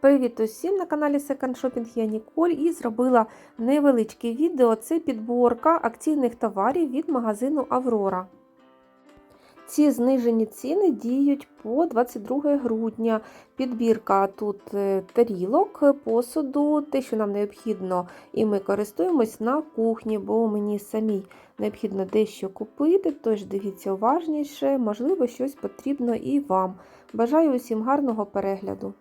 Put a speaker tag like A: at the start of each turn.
A: Привіт усім на каналі Second Shopping, я Ніколь і зробила невеличке відео. Це підборка акційних товарів від магазину Аврора. Ці знижені ціни діють по 22 грудня. Підбірка тут е, тарілок, посуду, те, що нам необхідно, і ми користуємось на кухні, бо мені самій необхідно дещо купити, тож дивіться уважніше, можливо, щось потрібно і вам. Бажаю усім гарного перегляду.